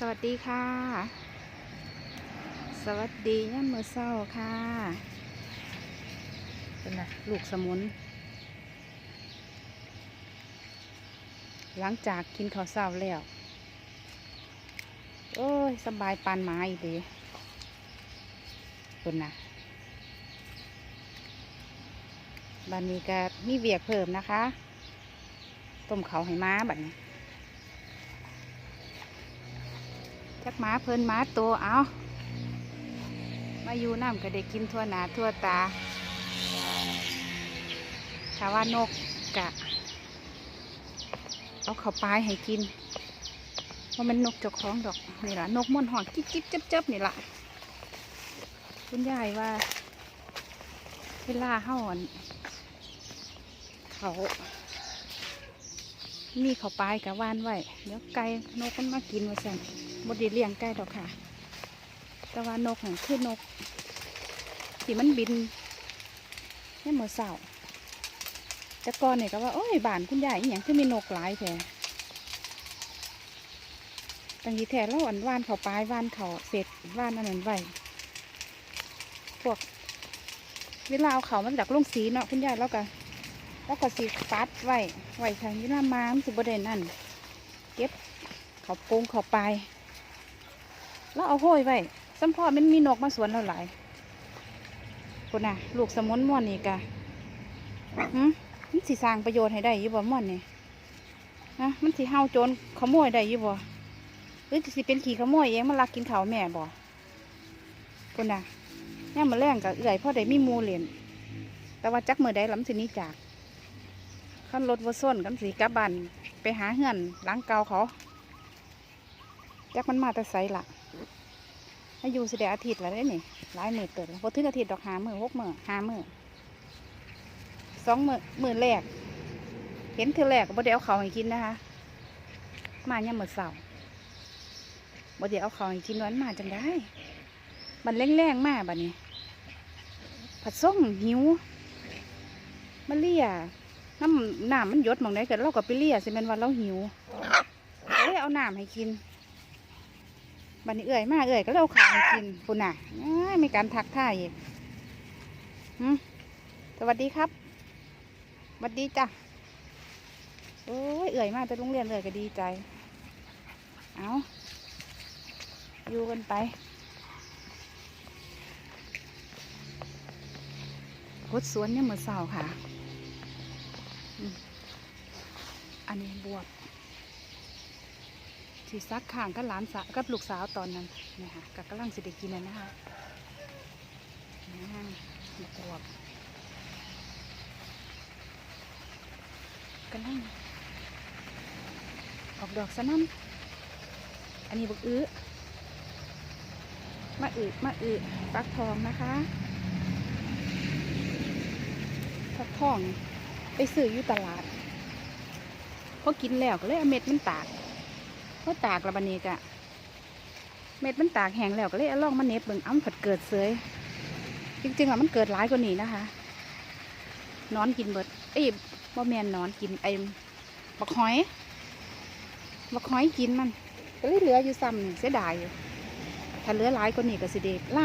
สวัสดีค่ะ สวัสดีย่ามมือเศร้าค่ะเป็นไงลูกสมุน หลังจากกินข้าวเศร้าแล้ว โอ้ย สบายปานหมาอีกเลยคนนะบันนี้ก็มีเวียกเพิ่มนะคะ ต้มเขาวให้ม้าบัดนี้ จักหมาเพิ่นหมาโตเอามาอยู่น้ำก็ได้กินทั่วหนาทั่วตาถ้าว่านกกะ เอาเข้าปลายให้กินว่าะมันนกเจ้าของดอกนี่แหละนกม่อนหอนจิ๊บจิ๊บจับจับนี่แหละคุณยายว่าเวลาเฮาอั่นเขามีเขาปลายกับว่านไว้ เดี๋ยวไก่นกมันมากินว่าสั่นบดีเลี้ยงไก่ดอกค่ะ แต่ว่านกคือนกที่มันบินให้หมดเสาแต่ก่อนเนี่ยก็ว่าโอ้ยบ้านคุณยายอย่างคือมีนกหลายแท้ตั้งยีแท้แล้วอันว่านเขาปลายว่านเขาเสร็จว่านอันนั้นไว้พวกเวลาเอาเขามันจากลงสีเนาะคุณยายแล้วก็แล้วก็สีปัดไว้ไว้ทางยี่หน้าม้ามสิบเดนนั่น เก็บเขาโปงเขาไปลาย แล้วเอาห้อยไว้สัมพอมันมีนกมาสวนเราหลายคนน่ะ ลูกสมุนม่วนนี่กะหืมมันสิสร้างประโยชน์ให้ได้ยี่บ่ม่วนนี่ฮะมันสิเฮาโจรขโมยได้ยี่บ่หรือสิเป็นขี่ขโมยเองมันลักกินเขาแม่บ่คนน่ะนี่มาแรงกับเอื่อยพ่อได้มีมูเหรียญแต่ว่าจักมือได้ลำสินี้จากขั้นรถวัวส้นกันสีกลับบ้านไปหาเหือนล้างเกาเขา จักมันมาแต่ไสละให้อยู่สิเดอาทิตย์ล้วได้นี่หลายมือเติดแล้วพอถึงอาทิตย์ดอกหามือหกมือหามือสองมือมือแรก เห็นเธอแรกก็บ่ได้เอาเขาให้กินนะคะ มาเนี่ยามมือเสาบ่ได้เอาเขาให้กินวันมาจังได้ มันแรงๆมากบัดนี้ ผัดส้มหิวมาเลี่ยน้ำน้ำมันยดมองไหนกันเราก็ไปเลี่ยสิแม่นว่าเราหิวเอ้ยเอาน้ำให้กิน บันนี้เอื่อยมากเอื่อยก็เลยเอาข้าวกินปุ่นน่ะมีการทักทายอีกสวัสดีครับสวัสดีจ้ะโอ้ยเอื่อยมากจะโรงเรียนเอื่อยก็ดีใจ เอาอยู่กันไปรถสวนเนี่ยเหมือนเสาค่ะ อันนี้บวบ ที่ซักข้างกับหลานสาวกับลูกสาวตอนนั้นนี่ค่ะกับกำลังสิได้กินนะนะคะนี่บวบกำลังออกดอกสนั่นอันนี้บุกอื้อมะอึมะอึฟักทองนะคะฟักทองไปซื้ออยู่ตลาดพอกินแล้วก็เลยเอาเม็ดมันตาก พอตากแล้วบันนี้กะเม็ดมันตากแห้งแล้วก็เลยเอาล่องมาเน็บเบิ่งอ้ำผัดเกิดเสยจริงๆอะมันเกิดร้ายกว่านี้นะคะนอนกินเบิดเอ้ยบ่แมนนอนกินไอ้บักหอยบักหอยกินมันก็เลยเหลืออยู่ซ้ำเสียดายอยู่ถ้าเหลือหลายกว่านี้ก็สิเดล่าม